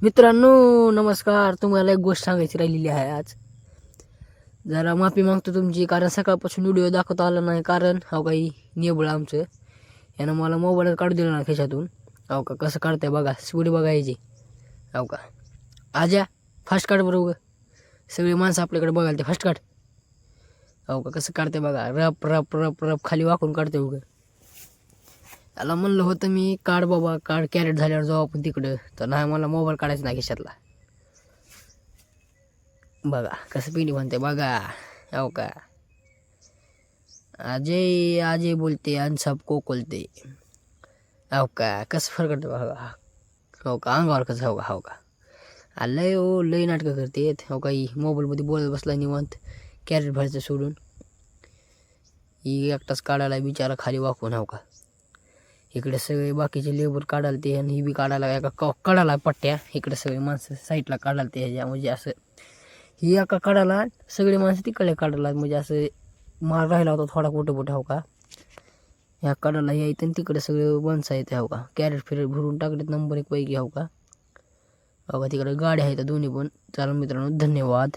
मित्रांनो नमस्कार. तुम्हाला एक गोष्ट सांगायची राहिलेली आहे आज. जरा माफी मागतो तुमची कारण सकाळपासून व्हिडिओ दाखवता आला नाही कारण हो काही नेबळ आमचं. यानं मला मोबाईल काढू दिला ना खिशातून. हो का कसं काढतंय बघा स्पीड बघायची. हो का. आजा फास्ट काढ बरोबर सगळी माणसं आपल्याकडे बघायला ते फास्ट काढ हो का कसं काढते बघा रप रप रप रप खाली वाकून काढते उगं त्याला म्हणलं होतं मी काढ बाबा काढ कॅरेट झाल्यावर जाऊ आपण तिकडं. तर नाही मला मोबाईल काढायचा नाही खिशातला. बघा कसं पिंडी म्हणते बघा. हो का? अजय अजय बोलते आणि सब हो का? कसं फरक बघा. हो का? अंगावर कसं हो का? हो का? लय ओ लय नाटकं करते हो का? ही मोबाईलमध्ये बोलत बसला निवांत. कॅरेट भरायचं सोडून. ही एकटाच काढायला बिचारा खाली वाकून हो का? इकडे सगळे बाकीचे लेबर काढायला ते आणि ही बी काढायला एका क काढायला पट्ट्या. इकडे सगळे माणसं साईडला काढायला ते ह्याच्या म्हणजे असं. ही एका काढायला सगळे माणसं तिकडे काढायला म्हणजे असं मार राहिला होता थोडा कुठं कुठं हो का? ह्या काढायला यायचं आणि तिकडे सगळे माणसं आहेत हो का? कॅरेट फिरेट भरून टाकलेत नंबर एक पैकी हो का? हो का तिकडे गाड्या आहेत दोन्ही पण. चला मित्रांनो धन्यवाद.